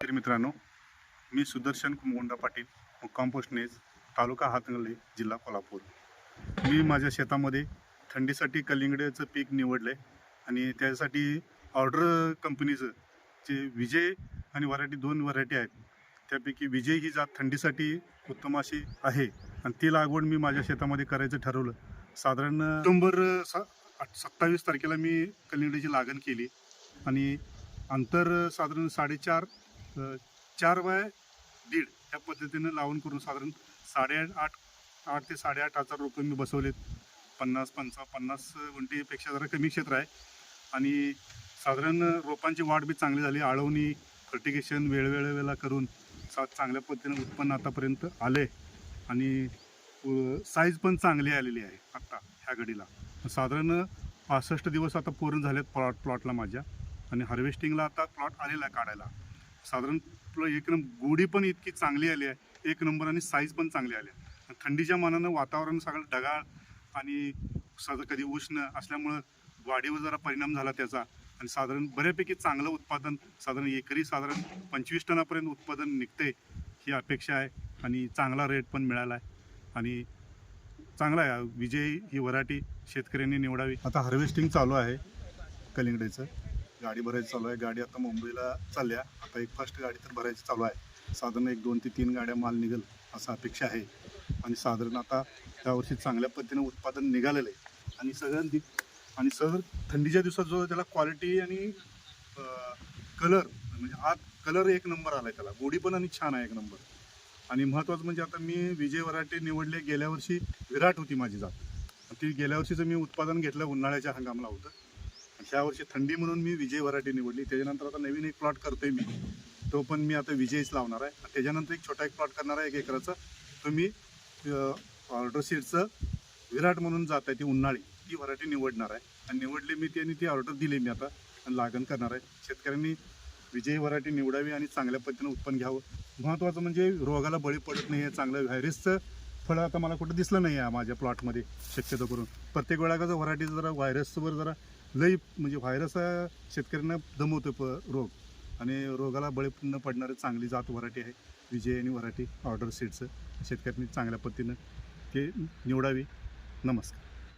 तर मित्रांनो मी सुदर्शन कुमगोंडा पाटील मुक्काम पोस्ट नेज तालुका हातंगले जिल्हा कोल्हापूर. मी माझ्या शेतामध्ये थंडीसाठी कलिंगड्याचं पीक निवडलं आहे आणि त्यासाठी ऑर्डर कंपनीचं जे विजय आणि व्हरायटी दोन व्हरायटी आहेत त्यापैकी विजय ही जात थंडीसाठी उत्तम अशी आहे आणि ती लागवड मी माझ्या शेतामध्ये करायचं ठरवलं. साधारण ऑक्टोंबर स सत्तावीस तारखेला मी कलिंगड्याची लागण केली आणि अंतर साधारण साडेचार चार बाय दीड या पद्धतीनं लावून करून साधारण साडेआठ आठ आठ ते साडेआठ हजार रुपये मी बसवलेत. पन्नास पंचा पन्नास गुंठेपेक्षा जरा कमी क्षेत्र आहे. आणि साधारण रोपांची वाढ बी चांगली झाली. आळवणी फर्टिगेशन वेळवेळेला करून सा चांगल्या पद्धतीनं उत्पन्न आतापर्यंत आले आणि साईज पण चांगली आलेली आहे आत्ता ह्या घडीला. साधारण पासष्ट दिवस आता पूर्ण झालेत प्लॉट प्लॉटला माझ्या. आणि हार्वेस्टिंगला आता प्लॉट आलेला आहे काढायला. साधारण एक गोडी पण इतकी चांगली आली आहे. एक नंबर आणि साईज पण चांगली आली आहे. थंडीच्या मानानं वातावरण सगळं ढगाळ आणि साधं कधी उष्ण असल्यामुळं वाढीवर जरा परिणाम झाला त्याचा. आणि साधारण बऱ्यापैकी चांगलं उत्पादन साधारण एकरी साधारण पंचवीस टनापर्यंत उत्पादन निघते ही अपेक्षा आहे आणि चांगला रेट पण मिळाला आहे आणि चांगला आहे. विजय ही वराठी शेतकऱ्यांनी निवडावी. आता हार्वेस्टिंग चालू आहे कलिंगडेचं. गाडी भरायची चालू आहे. गाडी आता मुंबईला चालल्या. आता एक फर्स्ट गाडी तर भरायची चालू आहे. साधारण एक दोन ते तीन गाड्या माल निघेल असं अपेक्षा आहे. आणि साधारण आता त्यावर्षी चांगल्या पद्धतीनं उत्पादन निघालेलं आहे. आणि सगळ्यांनी आणि सर थंडीच्या दिवसात जो त्याला क्वालिटी आणि कलर म्हणजे आत कलर एक नंबर आला आहे त्याला. गोडी पण आणि छान आहे एक नंबर आणि महत्त्वाचं म्हणजे आता मी विजय वराटे निवडले गेल्या वर्षी विराट होती माझी जात. ती गेल्या वर्षीचं मी उत्पादन घेतलं उन्हाळ्याच्या हंगामाला होतं. ह्या वर्षी थंडी म्हणून मी विजय वराठी निवडली. त्याच्यानंतर आता नवीन एक प्लॉट करतोय मी. तो पण मी आता विजयच लावणार आहे. त्याच्यानंतर एक छोटा एक प्लॉट करणार आहे एक एकराचा. तो मी ऑर्डर सीटचं विराट म्हणून जात आहे ती उन्हाळी. ती व्हरायटी निवडणार आहे. आणि निवडली मी ती आणि ती ऑर्डर दिली मी आता. आणि लागण करणार आहे. शेतकऱ्यांनी विजयी व्हरायटी निवडावी आणि चांगल्या पद्धतीनं उत्पन्न घ्यावं. महत्त्वाचं म्हणजे रोगाला बळी पडत नाही आहे चांगलं. व्हायरसचं फळं आता मला कुठं दिसलं नाही आहे माझ्या प्लॉटमध्ये शक्यतो करून. प्रत्येक वेळा कसं व्हरायटीचं जरा व्हायरसवर जरा लई म्हणजे व्हायरस शेतकऱ्यांना दमवतो प रोग. आणि रोगाला बळी न पडणारी चांगली जात व्हरायटी आहे. विजय आणि व्हरायटी ऑर्डर सीटचं शेतकऱ्यांनी चांगल्या पद्धतीनं ते निवडावी. नमस्कार.